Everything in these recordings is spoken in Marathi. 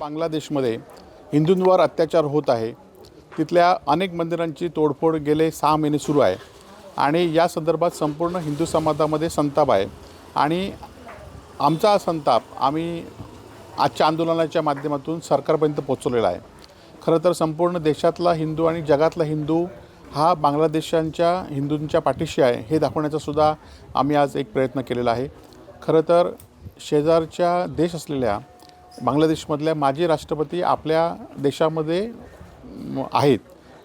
बांगलादेशमध्ये हिंदूंवर अत्याचार होत आहे. तिथल्या अनेक मंदिरांची तोडफोड गेले सहा महिने सुरू आहे. आणि या संदर्भात संपूर्ण हिंदू समाजामध्ये संताप आहे. आणि आमचा हा संताप आम्ही आजच्या आंदोलनाच्या माध्यमातून सरकारपर्यंत पोचवलेला आहे. खरं तर संपूर्ण देशातला हिंदू आणि जगातला हिंदू हा बांगलादेशांच्या हिंदूंच्या पाठीशी आहे हे दाखवण्याचा सुद्धा आम्ही आज एक प्रयत्न केलेला आहे. खरं तर शेजारच्या देश असलेल्या बांगलादेशमधल्या माजी राष्ट्रपती आपल्या देशामध्ये आहेत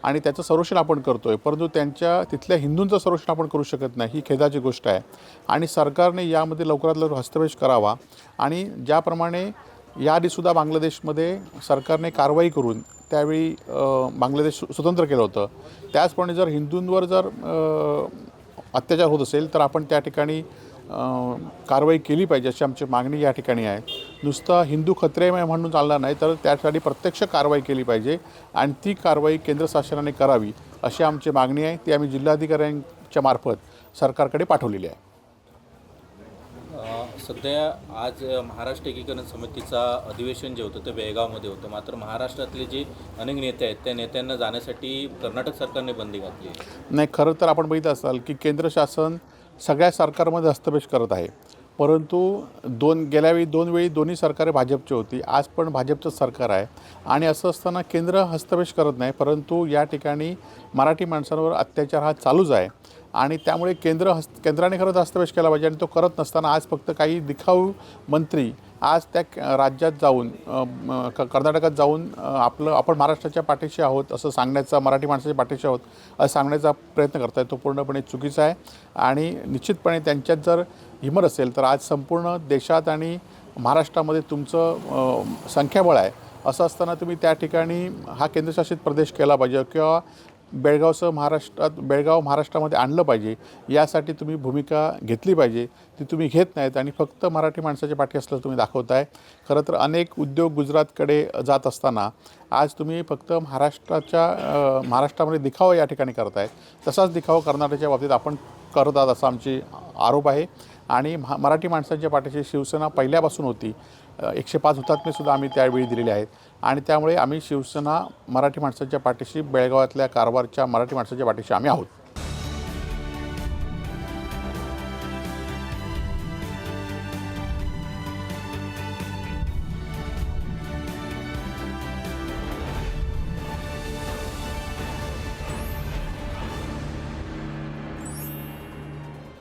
आणि त्याचं संरक्षण आपण करतो आहे परंतु त्यांच्या तिथल्या हिंदूंचं संरक्षण आपण करू शकत नाही ही खेदाची गोष्ट आहे. आणि सरकारने यामध्ये लवकरात लवकर हस्तक्षेप करावा आणि ज्याप्रमाणे याआधीसुद्धा बांगलादेशमध्ये सरकारने कारवाई करून त्यावेळी बांगलादेश स्वतंत्र केलं होतं. त्याचप्रमाणे जर हिंदूंवर जर अत्याचार होत असेल तर आपण त्या ठिकाणी कारवाई केली पाहिजे अशी आमची मागणी या ठिकाणी आहे. नुसतं हिंदू खत्रेमय म्हणून चालणार नाही तर त्यासाठी प्रत्यक्ष कारवाई केली पाहिजे आणि ती कारवाई केंद्र शासनाने करावी अशी आमची मागणी आहे. ती आम्ही जिल्हाधिकाऱ्यांच्या मार्फत सरकारकडे पाठवलेली आहे. सध्या आज महाराष्ट्र एकीकरण समितीचा अधिवेशन जे होतं ते बेळगावमध्ये होतं. मात्र महाराष्ट्रातले जे अनेक नेते आहेत त्या नेत्यांना जाण्यासाठी कर्नाटक सरकारने बंदी घातली नाही खरं तर आपण बघितलं असाल की केंद्र शासन सगळ्या सरकारमध्ये हस्तक्षेप करत आहे. परंतु दोन गेल्यावेळी दोन वेळी दोन्ही सरकारे भाजपची होती. आज पण भाजपचं सरकार आहे. आणि असं असताना केंद्र हस्तवेश करत नाही परंतु या ठिकाणी मराठी माणसांवर अत्याचार हा चालूच आहे. आणि त्यामुळे केंद्र हस्त केंद्राने खरंच हस्तक्षेप केला पाहिजे आणि तो करत नसताना आज फक्त काही दिखाऊ मंत्री आज त्या राज्यात जाऊन क- कर्नाटकात जाऊन आपलं आपण महाराष्ट्राच्या पाठीशी आहोत असं सांगण्याचा मराठी माणसाच्या पाठीशी आहोत असं सांगण्याचा प्रयत्न करत आहे तो पूर्णपणे चुकीचा आहे. आणि निश्चितपणे त्यांच्यात जर हिमर असेल तर आज संपूर्ण देशात आणि महाराष्ट्रामध्ये तुमचं संख्याबळ आहे. असं असताना तुम्ही त्या ठिकाणी हा केंद्रशासित प्रदेश केला पाहिजे किंवा बेळगावसह महाराष्ट्रात बेळगाव महाराष्ट्रामध्ये आणलं पाहिजे यासाठी तुम्ही भूमिका घेतली पाहिजे ती तुम्ही घेत नाहीत आणि फक्त मराठी माणसाच्या पाठी असलं तुम्ही दाखवताय. खरं तर अनेक उद्योग गुजरातकडे जात असताना आज तुम्ही फक्त महाराष्ट्राच्या महाराष्ट्रामध्ये दिखावा या ठिकाणी करताय. तसाच दिखावा कर्नाटकच्या बाबतीत आपण करतात असा आमची आरोप आहे. आणि महा मराठी माणसांच्या पाठीशी शिवसेना पहिल्यापासून होती. एकशे पाच हुतात्मेसुद्धा आम्ही त्यावेळी दिलेले आहेत. आणि त्यामुळे आम्ही शिवसेना मराठी माणसांच्या पाठीशी बेळगावातल्या कारवारच्या मराठी माणसाच्या पाठीशी आम्ही आहोत.